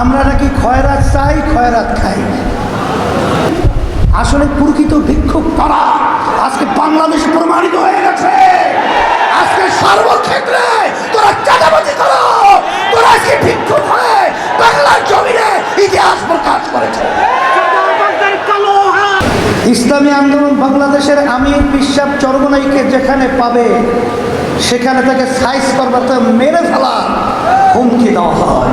আমরা নাকি খয়রাত চাই, খয়রাত খাই। আসলে প্রকৃত ভিক্ষুক কারা আজকে বাংলাদেশ প্রমাণিত হয়ে গেছে। আজকে সর্বক্ষেত্রে তোরা চাঁদাবাজি করো। তোরা আজকে ভিক্ষুক হয়ে বাংলার জমিনে ইতিহাস প্রকাশ করেছে। ইসলামী আন্দোলন বাংলাদেশের আমির বিশ্বাস চরমনাইকে যেখানে পাবে, সেখানে তাকে সাইজ করবাতে মেরে ফেলা হুমকি দেওয়া হয়।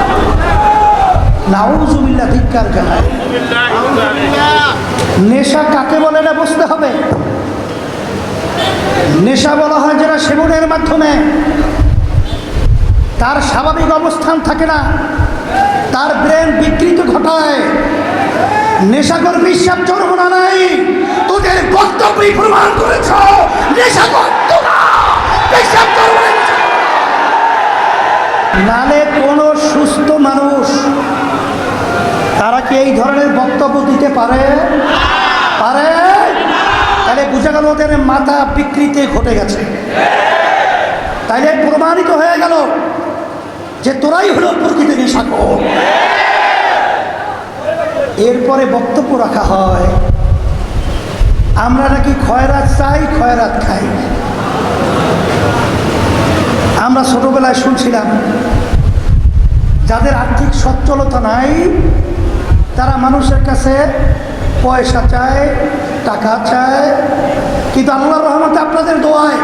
নাউজুবিল্লা ধিক্কার জানায় নেশা কাকে বলে না বুঝতে হবে। নেশা বলা হয় যারা সেবনের মাধ্যমে। তার স্বাভাবিক অবস্থান থাকে না। তার ব্রেন বিকৃত ঘটায়। নেশাকর বিশ্বাস চরমনা নাই। তোদের বক্তব্যই প্রমাণ করেছ। নেশাকর বিশ্বাস নালে কোনো সুস্থ মানুষ তারা কি এই ধরনের বক্তব্য দিতে পারে? পারে? তাহলে বোঝা গেল ওদের মাথা বিকৃতি ঘটে গেছে। তাইলে প্রমাণিত হয়ে গেল যে তোরাই হলো প্রকৃত নেশাকর এরপরে বক্তব্য রাখা হয়, আমরা নাকি খয়রাত চাই, খয়রাত খাই। আমরা ছোটবেলায় শুনছিলাম, যাদের আর্থিক সচ্ছলতা নাই তারা মানুষের কাছে পয়সা চায়, টাকা চায়, কিন্তু আল্লাহর রহমতে আপনাদের দোয়ায়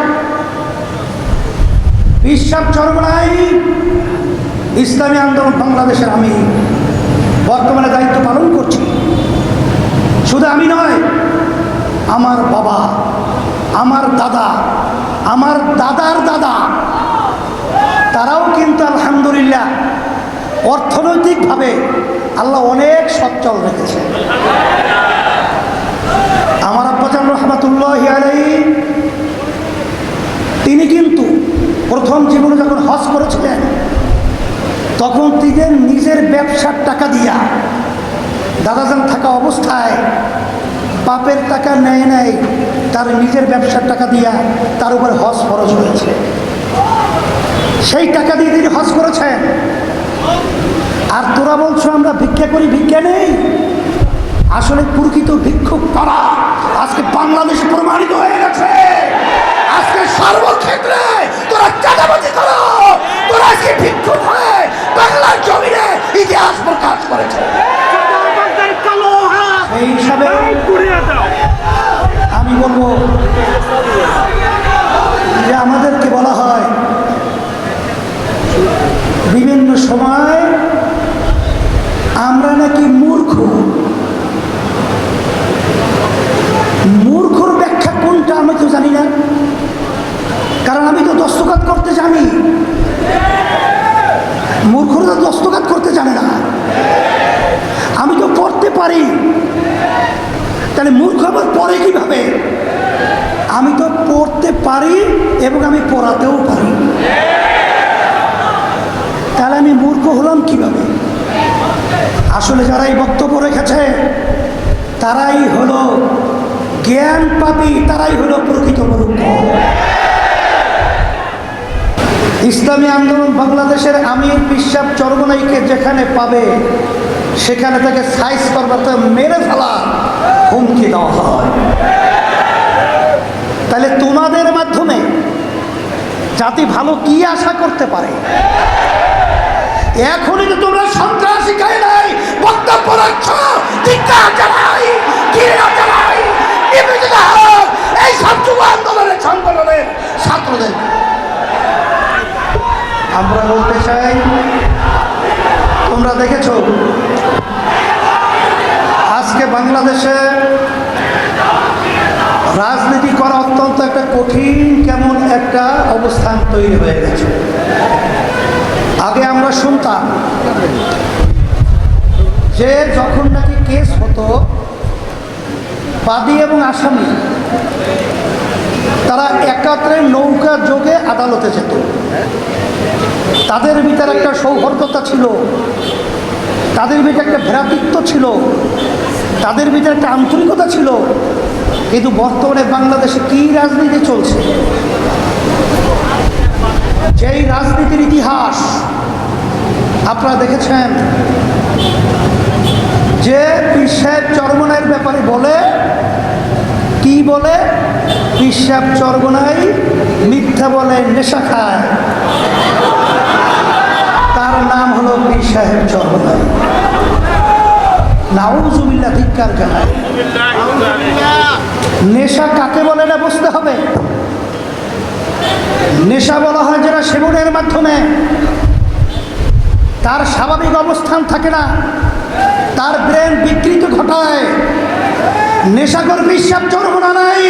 বিশ্বাস চরমনাই ইসলামী আন্দোলন বাংলাদেশের আমি বর্তমানে দায়িত্ব পালন করছি। শুধু আমি নয়, আমার বাবা, আমার দাদা, আমার দাদার দাদা, তারাও কিন্তু আলহামদুলিল্লাহ অর্থনৈতিকভাবে আল্লাহ অনেক সচ্ছল রেখেছে আমার আব্বাজান রহমাতুল্লাহ তিনি কিন্তু প্রথম জীবনে যখন হজ করেছিলেন, তখন তিনি নিজের ব্যবসার টাকা দিয়া দাদাজান থাকা অবস্থায় পাপের টাকা নেয় নেয় তার নিজের ব্যবসার টাকা দিয়া তার উপরে হজ খরচ হয়েছে। সেই টাকা দিয়ে তিনি হজ করেছেন। আর তোরা বলছো আমরা ভিক্ষা করি, ভিক্ষা নেই? আসলে প্রকৃত ভিক্ষুক কারা? আজকে বাংলাদেশে প্রমাণিত হয়ে গেছে। আজকে সর্বক্ষেত্রে তোরা চাঁদাবাজি করো। তোরা আজকে ভিক্ষুক হয়ে বাংলার জমিনে ইতিহাস প্রকাশ করেছে। সেই হিসাবে আমি বলব যে আমাদেরকে বলা হয়, বিভিন্ন সময় আমরা নাকি মূর্খ মূর্খর ব্যাখ্যা কোনটা আমি তো জানি না কারণ আমি তো দস্তখত করতে জানি। মূর্খরা তো দস্তখত করতে জানে না। আমি তো পড়তে পারি। তাহলে মূর্খ আবার পড়ে কীভাবে? আমি তো পড়তে পারি এবং আমি পড়াতেও পারি। তাহলে আমি মূর্খ হলাম কীভাবে? আসলে যারা এই বক্তব্য রেখেছে, তারাই হলো জ্ঞান পাপি, তারাই হলো প্রকৃত মূর্খ। ইসলামী আন্দোলন বাংলাদেশের আমির বিশ্বাস চরমনাইকে যেখানে পাবে, সেখানে তাকে সাইজ করবাতে মেরে ফেলা হুমকি দেওয়া হয়। তাহলে তোমাদের মাধ্যমে জাতি ভালো কি আশা করতে পারে? এখনই তো তোমরা সন্ত্রাসী খাই নাই? বক্তব্য রাখছ এই সব যুব আন্দোলনের সংগঠনের ছাত্রদের আমরা বলতে চাই আজকে বাংলাদেশে রাজনীতি করা অত্যন্ত একটা কঠিন, কেমন একটা অবস্থান তৈরি হয়ে গেছে। আগে আমরা শুনতাম যে যখন নাকি কেস হতো, বাদী এবং আসামি, তারা একাত্রে নৌকা যোগে আদালতে যেত। তাদের ভিতরে একটা সৌহার্দ্যতা ছিল। তাদের ভিতরে একটা ভ্রাতৃত্ব ছিল, তাদের ভিতরে একটা আন্তরিকতা ছিল, কিন্তু বর্তমানে বাংলাদেশে কী রাজনীতি চলছে? যেই রাজনীতির ইতিহাস আপনারা দেখেছেন, যে পীর চরমনাইয়ের ব্যাপারে বলে, কি বলে? পীর চরমনাই মিথ্যা বলে, নেশা খায়। তার নাম হলো পীর সাহেব চরমনাই নাউজুবিল্লা ধিক্কার জানায় নেশা কাকে বলে না বুঝতে হবে। নেশা বলা হয় যেটা সেবনের মাধ্যমে। তার স্বাভাবিক অবস্থান থাকে না। তার ব্রেন বিকৃত ঘটায়। নেশাকর বিশ্বাস চরমনা নাই।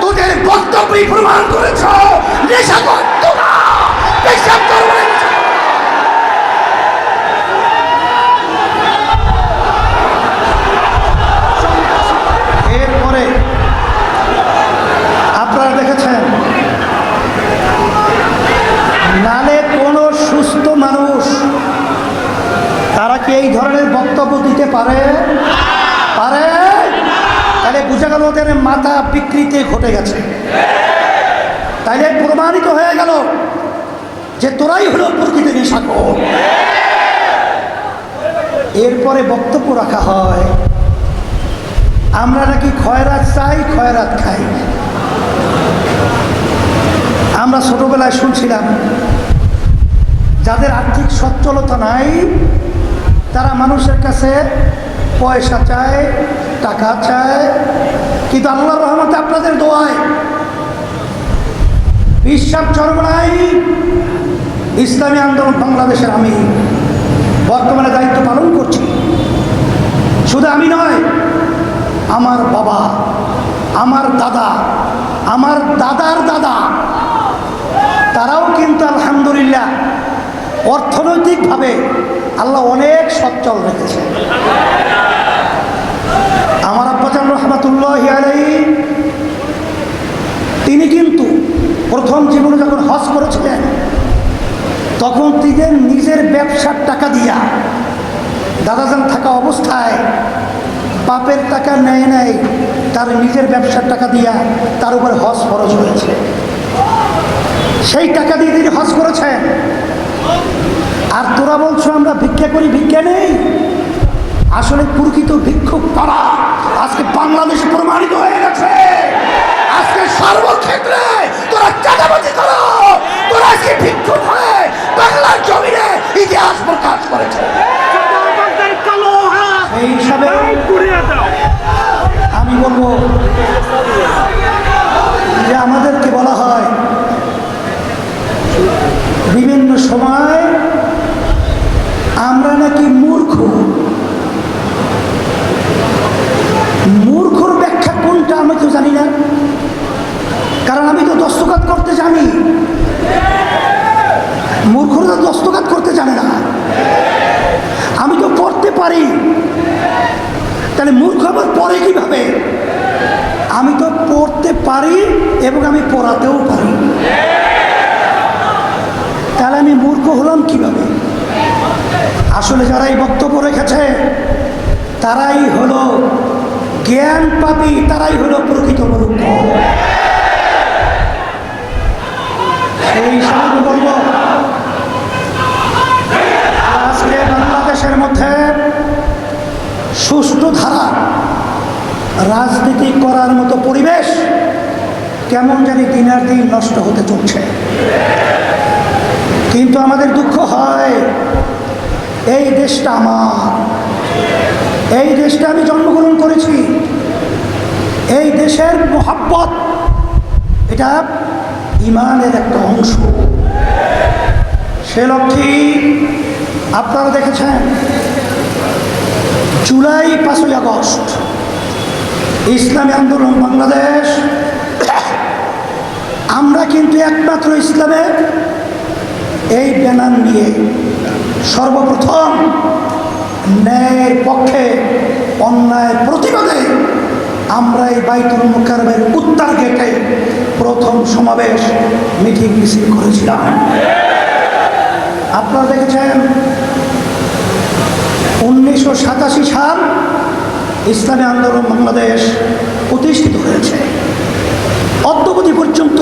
তোদের বক্তব্যই প্রমাণ করেছ। বুঝা গেল ওদের মাথা বিকৃতি ঘটে গেছে। তাইলে প্রমাণিত হয়ে গেল যে তোরাই হলো প্রকৃতি নেশাকর এরপরে বক্তব্য রাখা হয়, আমরা নাকি খয়রাত চাই খয়রাত খাই। আমরা ছোটবেলায় শুনছিলাম, যাদের আর্থিক সচ্ছলতা নাই, তারা মানুষের কাছে পয়সা চায় টাকা চায়, কিন্তু আল্লাহ রহমতে আপনাদের দোয়ায় বিশ্বাস চরমনাই ইসলামী আন্দোলন বাংলাদেশের আমি বর্তমানে দায়িত্ব পালন করছি। শুধু আমি নয়, আমার বাবা, আমার দাদা, আমার দাদার দাদা, তারাও কিন্তু আলহামদুলিল্লাহ অর্থনৈতিকভাবে আল্লাহ অনেক সচ্ছল রেখেছে। রহমাতুল্লাহ আলাই তিনি কিন্তু প্রথম জীবনে যখন হজ করেছিলেন, তখন তিনি নিজের ব্যবসার টাকা দিয়া দাদাজান থাকা অবস্থায় বাপের টাকা নেয় নেয় তার নিজের ব্যবসার টাকা দিয়া তার উপরে হজ খরচ হয়েছে। সেই টাকা দিয়ে তিনি হজ করেছেন। আর তোরা বলছো আমরা ভিক্ষা করি, ভিক্ষা নেই? আসলে প্রকৃত ভিক্ষুক তারা আজকে বাংলাদেশে প্রমাণিত হয়ে গেছে। আজকে সর্বক্ষেত্রে তোরা চাঁদাবাজি করো। তোরা আজকে ভিক্ষুক হয়ে বাংলার জমিনে ইতিহাস প্রকাশ করেছে। হিসাবে আমি বলব যে আমাদেরকে বলা হয়, বিভিন্ন সময় আমরা নাকি মূর্খ মূর্খর ব্যাখ্যা কোনটা আমি তো জানি না কারণ আমি তো দস্তখত করতে জানি মূর্খরা তো দস্তখত করতে জানে না আমি তো পড়তে পারি তাহলে মূর্খ পড়ে কীভাবে? আমি তো পড়তে পারি এবং আমি পড়াতেও পারি। তাহলে আমি মূর্খ হলাম কীভাবে? আসলে যারা এই বক্তব্য রেখেছে, তারাই হলো জ্ঞান পাপি তারাই হলো প্রকৃত মূর্খ। রাজনীতি করার মতো পরিবেশ কেমন জানি দিনের দিন নষ্ট হতে চলছে। কিন্তু আমাদের দুঃখ হয়, এই দেশটা আমার। এই দেশটা আমি জন্মগ্রহণ করেছি। এই দেশের মোহাব্বত, এটা ইমানের একটা অংশ। সে লক্ষ্যে আপনারা দেখেছেন, জুলাই পাঁচই আগস্ট ইসলামী আন্দোলন বাংলাদেশ। আমরা কিন্তু একমাত্র ইসলামের এই ব্যানার নিয়ে সর্বপ্রথম ন্যায়ের পক্ষে অন্যায়ের প্রতিবাদে আমরা এই বাইতুল মুকারমের উত্তর গেটে প্রথম সমাবেশ মিটিং মিছিল করেছিলাম। আপনারা দেখেছেন, উনিশশো সাতাশি সাল ইসলামী আন্দোলন বাংলাদেশ প্রতিষ্ঠিত হয়েছে। অদ্যবধি পর্যন্ত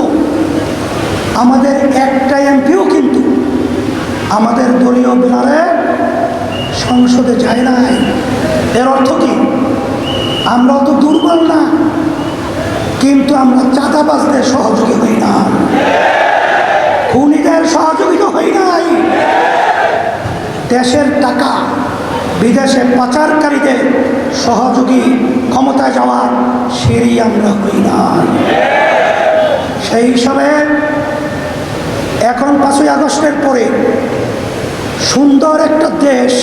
আমাদের একটা এমপিও কিন্তু আমাদের দলীয় বেলারে সংসদে যায় নাই। এর অর্থ কি? আমরা অত দুর্বল না, কিন্তু আমরা চাঁদাবাজদের সহযোগী হই না। খুনিদের সহযোগিতা হই নাই। দেশের টাকা বিদেশে পাচারকারীদের সহযোগী ক্ষমতায় যাওয়ার সেরি আমরা হই না। সেই হিসাবে এখন পাঁচই আগস্টের পরে সুন্দর একটা দেশ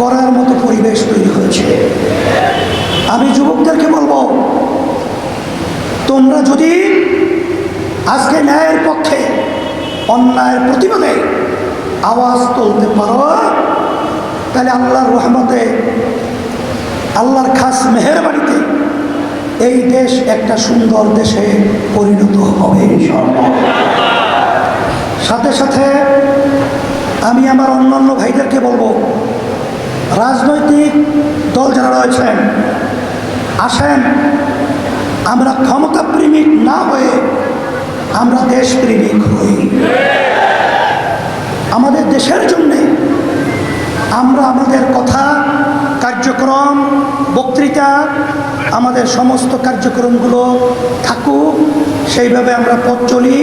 গড়ার মতো পরিবেশ তৈরি হয়েছে। আমি যুবকদেরকে বলব, তোমরা যদি আজকে ন্যায়ের পক্ষে অন্যায়ের প্রতিবাদে আওয়াজ তুলতে পারো তাহলে আল্লাহর রহমতে, আল্লাহর খাস মেহরবানিতে এই দেশ একটা সুন্দর দেশে পরিণত হবে। সাথে সাথে আমি আমার অন্যান্য ভাইদেরকে বলব, রাজনৈতিক দল যারা রয়েছেন আসেন, আমরা ক্ষমতা প্রেমিক না হয়ে আমরা দেশপ্রেমিক হই আমাদের দেশের জন্যে আমরা আমাদের কথা, কার্যক্রম, বক্তৃতা, আমাদের সমস্ত কার্যক্রমগুলো থাকুক, সেইভাবে আমরা পথ চলি।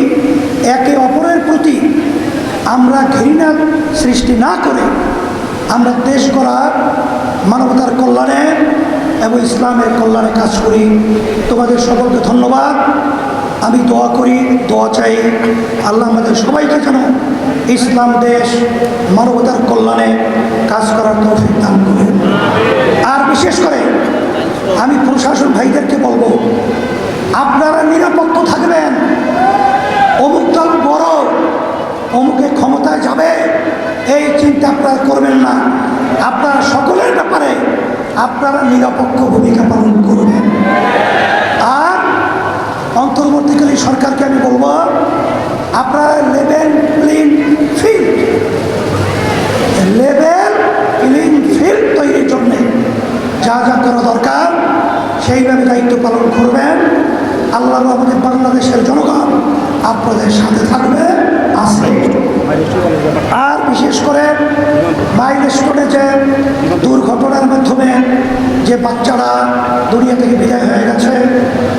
একে অপরের প্রতি আমরা ঘৃণা সৃষ্টি না করে আমরা দেশ গড়ার, মানবতার কল্যাণে এবং ইসলামের কল্যাণে কাজ করি। তোমাদের সকলকে ধন্যবাদ। আমি দোয়া করি, দোয়া চাই আল্লাহ আমাদের সবাইকে যেন ইসলাম দেশ, মানবতার কল্যাণে কাজ করার তৌফিক দান করেন আর বিশেষ করে আমি প্রশাসন ভাইদেরকে বলব, আপনারা নিরাপত্ত থাকবেন। অমুক দল বড়, অমুকে ক্ষমতায় যাবে, এই চিন্তা আপনারা করবেন না। আপনারা সকলের ব্যাপারে আপনারা নিরপেক্ষ ভূমিকা পালন করবেন। অন্তর্বর্তীকালী সরকারকে আমি বলব, আপনারা level plain field. Level plain field তৈরির জন্য যা যা করা দরকার, সেইভাবে দায়িত্ব পালন করবেন। আল্লাহ আমাদের বাংলাদেশের জনগণ আপনাদের সাথে থাকবে, আছে। আর বিশেষ করে মাইলস্টোনে যে দুর্ঘটনার মাধ্যমে যে বাচ্চারা দুনিয়া থেকে বিদায় হয়ে গেছে